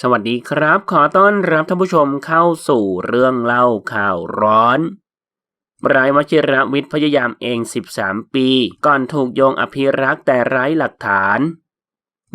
สวัสดีครับ ขอต้อนรับท่านผู้ชมเข้าสู่เรื่องเล่าข่าวร้อน รายวัชิรวิทย์พยายามเอง 13 ปี ก่อนถูกโยงอภิรักษ์แต่ไร้หลักฐาน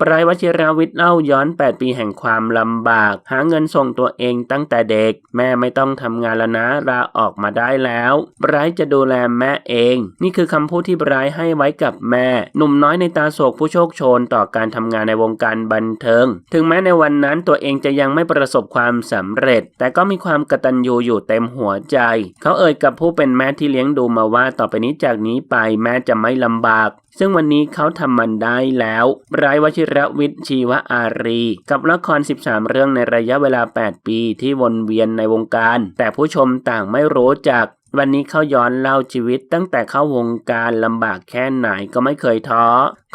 รายวชิราวิทย์เล่าย้อน 8 ปีแห่งความลำบาก หาเงินส่งตัวเองตั้งแต่เด็ก แม่ไม่ต้องทำงานแล้วนะลาออกมาได้แล้วบรท์จะดูแลแม่เอง นี่คือคำพูดที่บรท์ให้ไว้กับแม่ หนุ่มน้อยในตาโศกผู้โชคโชนต่อการทำงานในวงการบันเทิง ถึงแม้ในวันนั้นตัวเองจะยังไม่ประสบความสำเร็จ แต่ก็มีความกตัญญูอยู่เต็มหัวใจ เขาเอ่ยกับผู้เป็นแม่ที่เลี้ยงดูมาว่าต่อไปนี้จากนี้ไปแม่จะไม่ลำบาก ซึ่งวันนี้เขาทำมันได้แล้วรายวชิรวิทย์ชีวอารี กับละคร 13 เรื่องในระยะเวลา 8 ปีที่วนเวียนในวงการ แต่ผู้ชมต่างไม่รู้จักวันนี้เขาย้อนเล่าชีวิตตั้งแต่เข้าวงการลำบากแค่ไหนก็ไม่เคยท้อ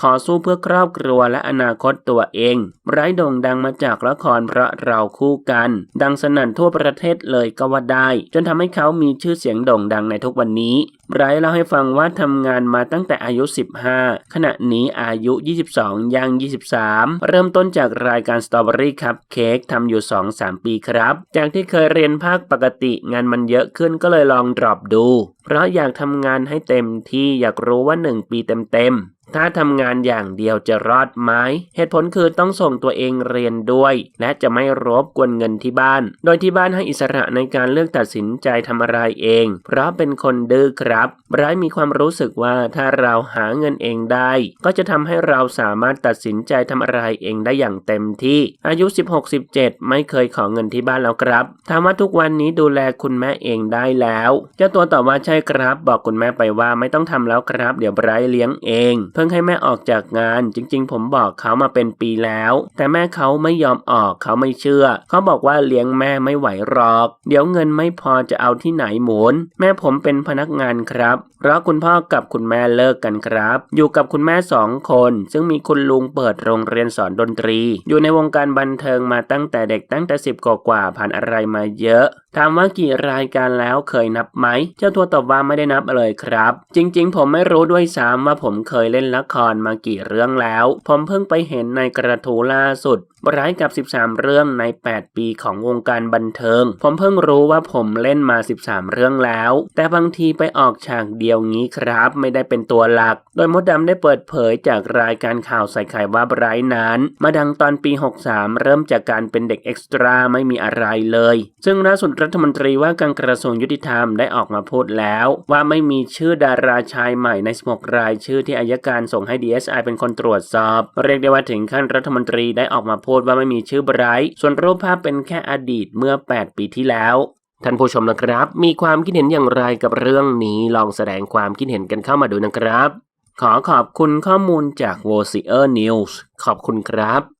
ขอสู้เพื่อครอบครัวและอนาคตตัวเองไร้โด่งดังมาจากละครเพราะเราคู่กัน ดังสนั่นทั่วประเทศเลยก็ว่าได้ จนทำให้เขามีชื่อเสียงโด่งดังในทุกวันนี้ไร้เล่าให้ฟังว่าทำงานมาตั้งแต่อายุ 15 ขณะนี้อายุ 22ย่าง 23 เริ่มต้นจากรายการ Strawberry Cupcake ทำอยู่ 2-3 ปีครับ จากที่เคยเรียนภาคปกติงานมันเยอะขึ้นก็เลยลองดรอปดู เพราะอยากทำงานให้เต็มที่อยากรู้ว่า 1 ปีเต็มๆ ถ้าทำงานอย่างเดียวจะรอดไหม เหตุผลคือต้องส่งตัวเองเรียนด้วย และจะไม่รบกวนเงินที่บ้าน โดยที่บ้านให้อิสระในการเลือกตัดสินใจทำอะไรเอง เพราะเป็นคนดื้อครับไร้มีความรู้สึกว่าถ้าเราหาเงินเองได้ ก็จะทำให้เราสามารถตัดสินใจทำอะไรเองได้อย่างเต็มที่ อายุ 16-17 ไม่เคยขอเงินที่บ้านแล้วครับ ถามว่าทุกวันนี้ดูแลคุณแม่เองได้แล้ว เจ้าตัวตอบว่าใช่ครับ บอกคุณแม่ไปว่าไม่ต้องทำแล้วครับ เดี๋ยวไบรท์เลี้ยงเอง เพิ่งให้แม่ออกจากงาน จริง ๆ ผมบอกเขามาเป็นปีแล้ว แต่แม่เขาไม่ยอมออกเขาไม่เชื่อ เขาบอกว่าเลี้ยงแม่ไม่ไหวหรอก เดี๋ยวเงินไม่พอจะเอาที่ไหนหมุน แม่ผมเป็นพนักงานครับเพราะคุณพ่อกับคุณแม่เลิกกันครับ อยู่กับคุณแม่สองคน ซึ่งมีคุณลุงเปิดโรงเรียนสอนดนตรี อยู่ในวงการบันเทิงมาตั้งแต่เด็กตั้งแต่สิบกว่าผ่านอะไรมาเยอะ ถามว่ากี่รายการแล้วเคยนับไหม เจ้าตัวตอบว่าไม่ได้นับเลยครับ จริงๆ ผมไม่รู้ด้วยซ้ำว่าผมเคยเล่นละครมากี่เรื่องแล้ว ผมเพิ่งไปเห็นในกระทูล่าสุด ร้ายกับ 13 เรื่องใน 8 ปีของวงการบันเทิง ผมเพิ่งรู้ว่าผมเล่นมา 13 เรื่องแล้ว แต่บางทีไปออกฉากเดียวงี้ครับ ไม่ได้เป็นตัวหลัก โดยมดดำได้เปิดเผยจากรายการข่าวใส่ไข่ว่าไรท์นั้น มาดังตอนปี 63 เริ่มจากการเป็นเด็กเอ็กซ์ตร้าไม่มีอะไรเลย ซึ่งล่าสุดรัฐมนตรีว่าการกระทรวงยุติธรรมได้ออกมาพูดแล้ว ว่าไม่มีชื่อดาราชายใหม่ใน16รายชื่อที่อายการส่งให้ DSI เป็นคนตรวจสอบ เรียกได้ว่าถึงขั้นรัฐมนตรีได้ออกมาพูดว่าไม่มีชื่อไบรท์ส่วนรูปภาพเป็นแค่อดีตเมื่อ 8 ปีที่แล้ว ท่านผู้ชมนะครับ มีความคิดเห็นอย่างไรกับเรื่องนี้ลองแสดงความคิดเห็นกันเข้ามาดูนะครับ ขอขอบคุณข้อมูลจาก v o c i e r News ขอบคุณครับ